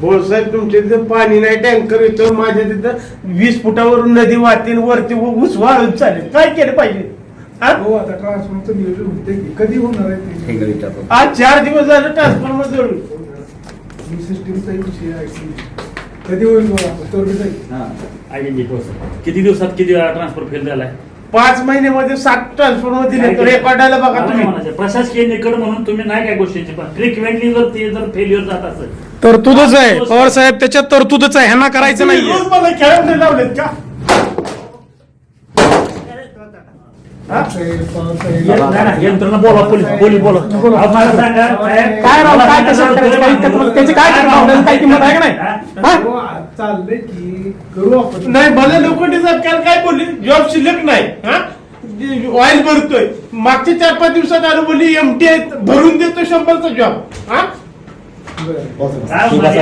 हो साहेब तुमच्या तिथं पाणी नाही टँकर येतो माझ्या तिथं वीस फुटावरून नदी वाहते आणि वरती ऊस वाळून चालेल काय केलं पाहिजे हा? हो आता ट्रान्सफॉर्मचं नियोजन होते की कधी होणार आहे ते? हे विचारतो आज चार दिवस झालं ट्रान्सफॉर्मर जळून ही विषय आहे की कधी होईल बघा तर बी जाईल. आयडेंटिटी किती दिवसात किती वेळा ट्रान्सफर फेल झालाय पाच महिन्यामध्ये सात ट्रान्सफॉर्मर दिले तर रेकॉर्डाला बघा तुम्ही. प्रशासकीय निकड म्हणून तुम्ही नाही काय गोष्टीची पण फ्रिक्वेंटली जर ते जर फेल्युअर जात असेल. तरतूदच आहे. पवार साहेब त्याच्यात तरतूदच आहे. ह्यांना करायचं रोज मला खेळायला लावलेत का? हा? नाही, नाही, यंत्रणा बोला पोलीस पोलीस बोला. अहो, मला सांगा साहेब, काय राव काय कसं करायचं काही इतकं- त्याची काय किंमत- काही किंमत आहे का नाही? हा? हो, चाललंय की करू आपण नाही मला लोखंडी सरकार काय बोलली जॉब शिल्लक नाही हा ऑइल भरतोय मागच्या चार पाच दिवसात आलो बोलली एमटी भरून देतो शंभरचा जॉब हा बरं. हो, आहे.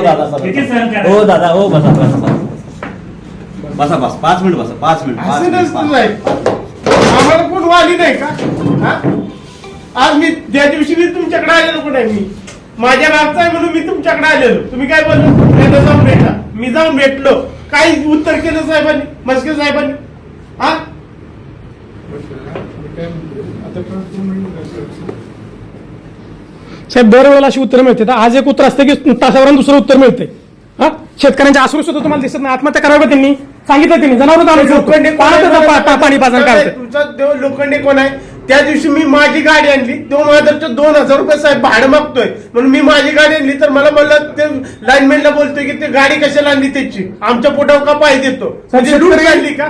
दादा? हो दादा हो बसा बसा बसा बसा बस पाच मिनिट बसा पाच मिनिट पाच असं मिनिट नसतं पाच साहेब. मिनिट. आम्हाला कोण वाली नाही का हा? आज मी त्या दिवशी मी तुमच्याकडे आलेलो पण आहे मी माझ्या मागचा आहे म्हणून मी तुमच्याकडे आलेलो. तुम्ही काय बोललो? जाऊन भेटा. मी जाऊन भेटलो. काय उत्तर केलं साहेबांनी? मस्के साहेबांनी? हा? साहेब दरवेळेला अशी उत्तर मिळते. आज एक उत्तर असते की तासावरून दुसरं उत्तर मिळते. हा? शेतकऱ्यांच्या आसरू सुद्धा तुम्हाला दिसत नाही. आत्महत्या करावं त्यांनी? सांगितलं त्यांनी. जनावर लोखंडे पाणी तुमचा देव लोखंडे कोण आहे? त्या दिवशी मी माझी गाडी आणली. तो माझं दोन हजार रुपये साहेब भाडं मागतोय. म्हणून मी माझी गाडी आणली. तर मला म्हणलं ते लाईनमॅनला बोलतोय की ते गाडी कशाला आणली त्याची? आमच्या पोटावर का पाय देतो? म्हणजे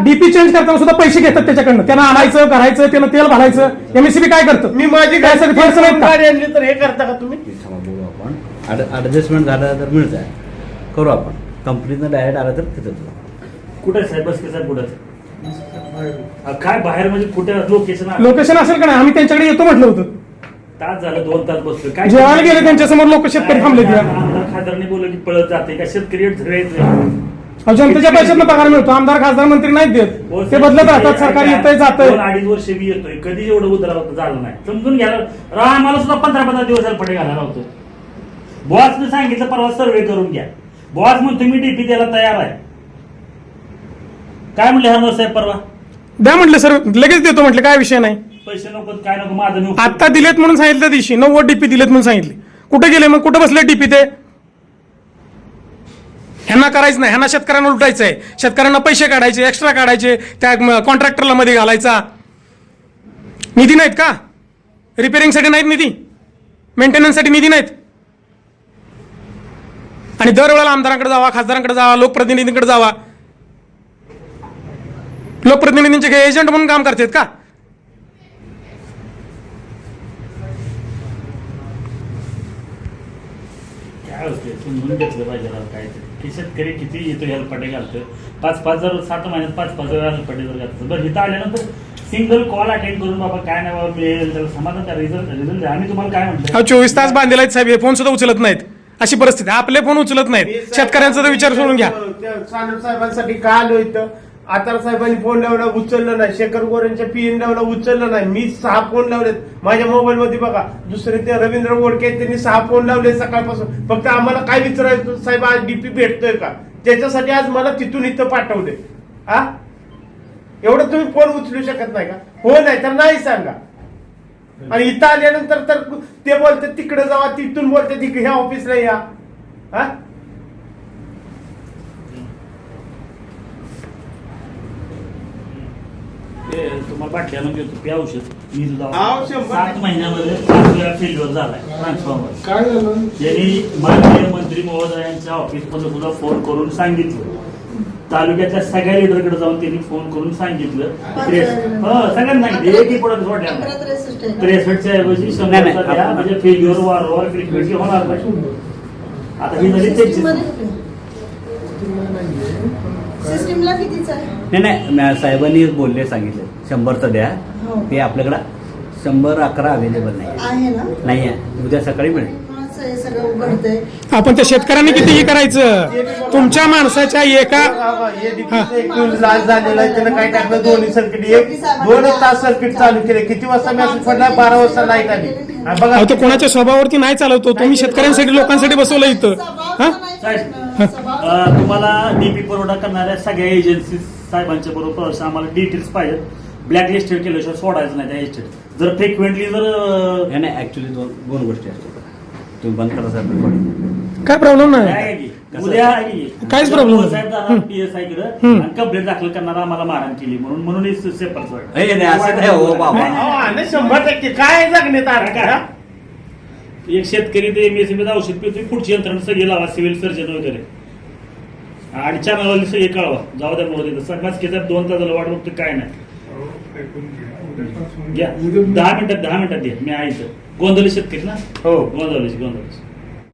डीपी चेंज करताना सुद्धा पैसे घेतात त्याच्याकडनं. त्यांना आणायचं करायचं त्यांना तेल घालायचं. एमएससीबी काय करतं? मी माझी काय का? गाडी आणली तर हे करता का तुम्ही? थांबा, बोलू आपण. ऍडजस्टमेंट झालं तर मिळत आहे करू आपण. कंपनीनं डायरेक्ट आलं तर तिथं. कुठे साहेब? बसके साहेब कुठे काय बाहेर म्हणजे कुठे लोकेशन लोकेशन असेल का नाही? आम्ही त्यांच्याकडे येतो म्हटलं होतं. तास झालं दोन तास बसलो काय जेवायला गेले त्यांच्यासमोर लोक शेतकरी थांबले आमदार खासदारने बोललं की पळत जाते. का शेतकरी अहो, जनतेच्या पैशातनं पगार मिळतो. आमदार खासदार मंत्री नाहीत देत. ते बदलत राहतात. सरकार येतंय जातंय. दोन अडीच वर्ष मी येतोय. कधी एवढं उदरा होतं झालं नाही. समजून घ्या. राव आम्हाला सुद्धा पंधरा पंधरा दिवस पडे घालायला होतो बॉसने सांगितलं परवा सर्वे करून घ्या. बॉस म्हणून तुम्ही डीपी द्यायला तयार आहे. काय म्हणले हरमल साहेब परवा? द्या म्हटलं सर लगेच देतो म्हटलं काय विषय नाही. पैसे नको काय नको माझं नको. आता दिलेत म्हणून सांगितलं त्या दिवशी नव्वद डीपी दिलेत म्हणून सांगितले. कुठे गेले मग? कुठे बसले डीपी ते? ह्यांना करायचं नाही ह्यांना शेतकऱ्यांना लुटायचं आहे शेतकऱ्यांना पैसे काढायचे एक्स्ट्रा काढायचे त्या कॉन्ट्रॅक्टरला मध्ये घालायचा. निधी नाहीत का? रिपेअरिंगसाठी नाहीत निधी. मेंटेनन्ससाठी निधी नाहीत. आणि दरवेळेला आमदारांकडे जावा खासदारांकडे जावा लोकप्रतिनिधींकडे जावा. लोकप्रतिनिधींचे काही एजंट म्हणून काम करतात का? काय होते समजून घेतलं पाहिजे राव काय ते. की शेतकरी किती येतो ह्याला पटे घालतोय. पाच पाच जर सात महिन्यात पाच पाच वेळा पटे जर घालतो बरं इथं आल्यानंतर सिंगल कॉल अटेंड करून बाबा काय नाही बाबा मिळेल त्याला समाधान त्या रिझल्ट रिझल्ट द्या. आम्ही तुम्हाला काय म्हणतो चोवीस तास बांधलेला आहेत साहेब हे फोन सुद्धा उचलत नाहीत. अशी परिस्थिती आहे. आपले फोन उचलत नाहीत. शेतकऱ्यांचा तर विचार सोडून घ्या. त्या सानप साहेबांसाठी का आलो इथं? आतार साहेबांनी फोन लावला उचललं नाही. शेखर गोरेंच्या पीएन लावला उचललं नाही. मी सहा फोन लावलेत माझ्या मोबाईल मध्ये बघा दुसरे ते रवींद्र गोडके त्यांनी सहा फोन लावले सकाळपासून. फक्त आम्हाला काय विचारायचं साहेब आज डीपी भेटतोय का? त्याच्यासाठी आज मला तिथून इथं पाठवले. हा एवढं तुम्ही फोन उचलू शकत नाही का? हो नाही तर नाही सांगा. आणि इथं आल्यानंतर तर ते बोलते तिकडे जावा तिथून बोलतात तिकडे ह्या ऑफिसला या. हा ते तुम्हाला बाटल्या आणून देतो ते औषध मी तुझा अहो, शंभर सात महिन्यामध्ये वेळा फेल्युअर झालाय. ट्रान्सफॉर्मर काय झालं? त्यांनी माननीय मंत्री महोदयांच्या ऑफिसमध्ये सुद्धा फोन करून सांगितलं. तालुक्यातल्या सगळ्या लिडरकडे जाऊन त्यांनी फोन करून सांगितलं. त्रेस- हो, सगळ्यांना सांगितलं. सोडल्या त्रेसष्टच्या ऐवजी नाही, नाही, शंभरचा द्या. आपण- म्हणजे फेल्युअर वारंवार फ्रिक्वेन्सी होणार नाही. आता ही झाली त्यांची सिस्टीमला कितीच आहे? नाही नाही मॅ- साहेबांनी बोलले सांगितले. शंभरचं द्या. हो. ते आपल्याकडं शंभर अकरा अवेलेबल नाही आहे ना? नाही आहे उद्या सकाळी मिळेल. कोणाचं हे सगळं उघडतंय. आपण त्या शेतकऱ्यांनी कितीही करायचं? तुमच्या माणसाच्या एका हे. लाल झालेलं आहे त्यानं काय टाकलं दोन्ही सर्किट एक दोन तास सर्किट चालू केले. किती वाजता मेसेज पडला? बारा वाजता लाइट आली. बघा. अहो तो कोणाच्या स्वभावावरती नाही चालवतो तुम्ही शेतकऱ्यांसाठी लोकांसाठी बसवलं इथं. साहेब, अ, तुम्हाला डीपी पुरवठा करणाऱ्या सगळ्या एजन्सी साहेबांच्या बरोबर प्रवास आम्हाला डिटेल्स पाहिजेत. ब्लॅक लिस्टेड केल्याशिवाय सोडायचं नाही त्या एजंट जर फ्रिक्वेंटली जर अ, हे नाही ऍक्च्युली दोन दोन गोष्टी असतात. तुम्ही बंद करा साहेब. recording. काय प्रॉब्लेम नाही. आहे की? उद्या? काहीच problem नाही. साहेब. P S I. आणि कंप्लेंट दाखल करणारा आम्हाला मारहाण केली म्हणून म्हणून सेपर हे नाही, असं नाही हो बाबा. अहो, आणि शंभर टक्के काय जगण्यात आलं का? एक शेतकरी ते एमएसएमएच औषध पितो पुढची यंत्रणा सगळी लावा सिव्हिल सर्जन वगैरे आणि चॅनलवाली सगळे कळवा जाऊ द्या मोदी समाज केचा दोन तासाला वाट बघतो काय नाही घ्या. दहा मिनिटात दहा मिनिटात द्या मी आहे इथं गोंधळी शेतकरी ना हो गोंधळीची गोंधळीची